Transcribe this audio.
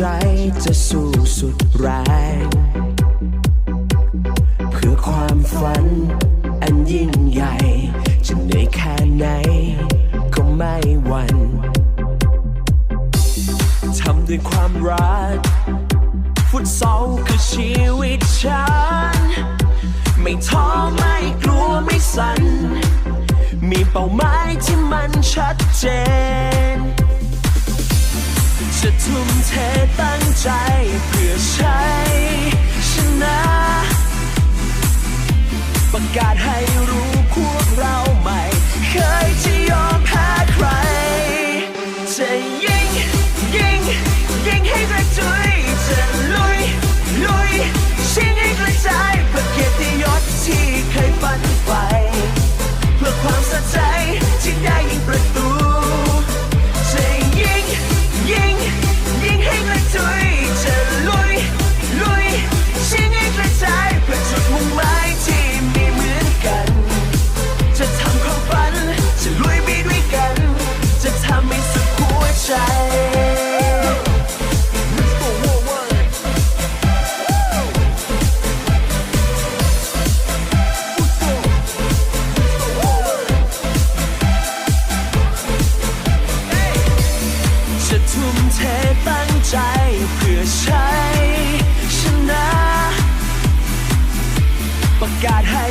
จะสู้สุดแรงเพื่อความฝันอันยิ่งใหญ่จะเหนื่อยแค่ไหนก็ไม่หวั่นทำด้วยความรัก ฟุตซอลคือชีวิตฉัน ไม่ท้อไม่กลัวไม่สั่นมีเป้าหมายที่มันชัด ทุ่มเทตั้งใจเพื่อใช้ชนะ ประกาศให้ ทุ่มเทตั้งใจเพื่อใช้ชนะ ประกาศให้